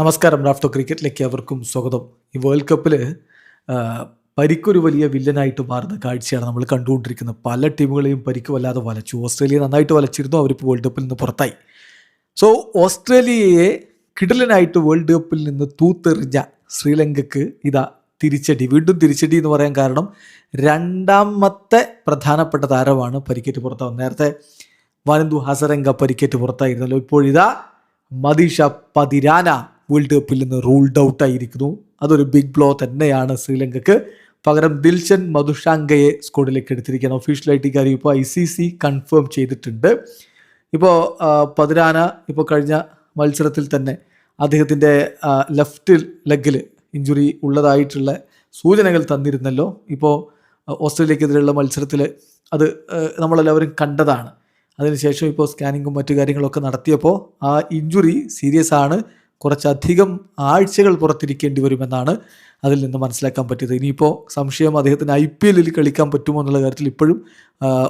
നമസ്കാരം. റാഫ്റ്റോ ക്രിക്കറ്റിലേക്ക് അവർക്കും സ്വാഗതം. ഈ വേൾഡ് കപ്പിൽ പരിക്കൊരു വലിയ വില്ലനായിട്ട് മാറുന്ന കാഴ്ചയാണ് നമ്മൾ കണ്ടുകൊണ്ടിരിക്കുന്നത്. പല ടീമുകളെയും പരിക്ക് വല്ലാതെ വലച്ചു. ഓസ്ട്രേലിയ നന്നായിട്ട് വലച്ചിരുന്നു അവരിപ്പോൾ വേൾഡ് കപ്പിൽ നിന്ന് പുറത്തായി. സോ ഓസ്ട്രേലിയയെ കിടലനായിട്ട് വേൾഡ് കപ്പിൽ നിന്ന് തൂത്തെറിഞ്ഞ ശ്രീലങ്കക്ക് ഇതാ തിരിച്ചടി. വീണ്ടും തിരിച്ചടി എന്ന് പറയാൻ കാരണം രണ്ടാമത്തെ പ്രധാനപ്പെട്ട താരമാണ് പരിക്കേറ്റ് പുറത്താവുന്നത്. നേരത്തെ വനന്തു ഹസരംഗ പരിക്കേറ്റ് പുറത്തായിരുന്നല്ലോ. ഇപ്പോഴിതാ മദീഷ പതിരാന. വേൾഡ് കപ്പിൽ നിന്ന് റൂൾഡ് ഔട്ട് ആയിരിക്കുന്നു. അതൊരു ബിഗ് ബ്ലോ തന്നെയാണ് ശ്രീലങ്കക്ക്. പകരം ദിൽഷൻ മധുഷാങ്കയെ സ്കോഡിലേക്ക് എടുത്തിരിക്കുകയാണ്. ഒഫീഷ്യലായിട്ട് ഈ കാര്യം ഇപ്പോൾ ഐ സി സി കൺഫേം ചെയ്തിട്ടുണ്ട്. ഇപ്പോൾ പതിരാന ഇപ്പോൾ കഴിഞ്ഞ മത്സരത്തിൽ തന്നെ അദ്ദേഹത്തിന്റെ ലെഫ്റ്റ് ലെഗിൽ ഇഞ്ചുറി ഉള്ളതായിട്ടുള്ള സൂചനകൾ തന്നിരുന്നല്ലോ. ഇപ്പോൾ ഓസ്ട്രേലിയക്കെതിരെയുള്ള മത്സരത്തിൽ അത് നമ്മളെല്ലാവരും കണ്ടതാണ്. അതിനുശേഷം ഇപ്പോൾ സ്കാനിങ്ങും മറ്റു കാര്യങ്ങളൊക്കെ നടത്തിയപ്പോൾ ആ ഇഞ്ചുറി സീരിയസ് ആണ്. കുറച്ചധികം ആഴ്ചകൾ പുറത്തിരിക്കേണ്ടി വരുമെന്നാണ് അതിൽ നിന്ന് മനസ്സിലാക്കാൻ പറ്റിയത്. ഇനിയിപ്പോൾ സംശയം അദ്ദേഹത്തിന് ഐ പി എല്ലിൽ കളിക്കാൻ പറ്റുമോ എന്നുള്ള കാര്യത്തിൽ ഇപ്പോഴും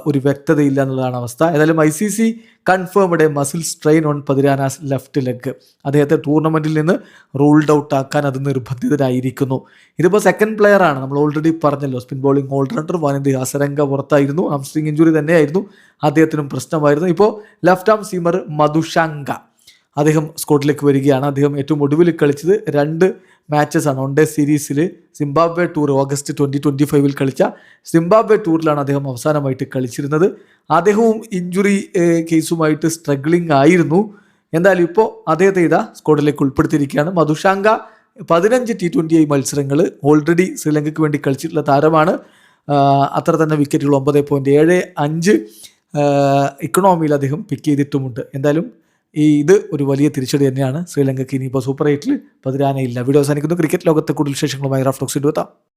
ഒരു വ്യക്തതയില്ല എന്നുള്ളതാണ് അവസ്ഥ. ഏതായാലും I C C confirmed muscle strain on Pathirana's left leg. അദ്ദേഹത്തെ ടൂർണമെന്റിൽ നിന്ന് റൂൾഡ് ഔട്ട് ആക്കാൻ അത് നിർബന്ധിതരായിരിക്കുന്നു. ഇതിപ്പോൾ സെക്കൻഡ് പ്ലെയർ ആണ് നമ്മൾ ഓൾറെഡി പറഞ്ഞല്ലോ spin bowling allrounder Wanindu Hasaranga പുറത്തായിരുന്നു. ആംസ്ട്രിങ് ഇഞ്ചുറി തന്നെയായിരുന്നു. അദ്ദേഹത്തിനും പ്രശ്നമായിരുന്നു. ഇപ്പോൾ ലെഫ്റ്റ് ആം സീമർ മധുഷാങ്ക അദ്ദേഹം സ്കോട്ടിലേക്ക് വരികയാണ്. അദ്ദേഹം ഏറ്റവും ഒടുവിൽ കളിച്ചത് രണ്ട് മാച്ചസ് ആണ് ഡേ സീരീസിൽ Zimbabwe tour August twenty twenty ഫൈവിൽ കളിച്ച സിംബാബ്വെ ടൂറിലാണ് അദ്ദേഹം അവസാനമായിട്ട് കളിച്ചിരുന്നത്. അദ്ദേഹവും ഇഞ്ചുറി കേസുമായിട്ട് സ്ട്രഗ്ലിംഗ് ആയിരുന്നു. എന്തായാലും ഇപ്പോൾ അദ്ദേഹത്തെ ഇതാ സ്ക്വാഡിലേക്ക് ഉൾപ്പെടുത്തിയിരിക്കുകയാണ്. മധുഷാങ്ക പതിനഞ്ച് ടി ട്വന്റി ഐ മത്സരങ്ങൾ ഓൾറെഡി ശ്രീലങ്കയ്ക്ക് വേണ്ടി കളിച്ചിട്ടുള്ള താരമാണ്. അത്ര തന്നെ വിക്കറ്റുകൾ ഒമ്പത് പോയിന്റ് ഏഴ് അഞ്ച് ഇക്കണോമിയിൽ അദ്ദേഹം പിക്ക് ചെയ്തിട്ടുമുണ്ട്. എന്തായാലും ഈ ഇത് ഒരു വലിയ തിരിച്ചടി തന്നെയാണ് ശ്രീലങ്കയ്ക്ക് ഇനിയിപ്പോൾ സൂപ്പർ എയ്റ്റിൽ പതിരാനയില്ല വീഡിയോ അവസാനിക്കുന്നു. ക്രിക്കറ്റ് ലോകത്തെ കൂടുതൽ വിശേഷങ്ങളുമായി റഫ്ലോക്സ് എത്താം.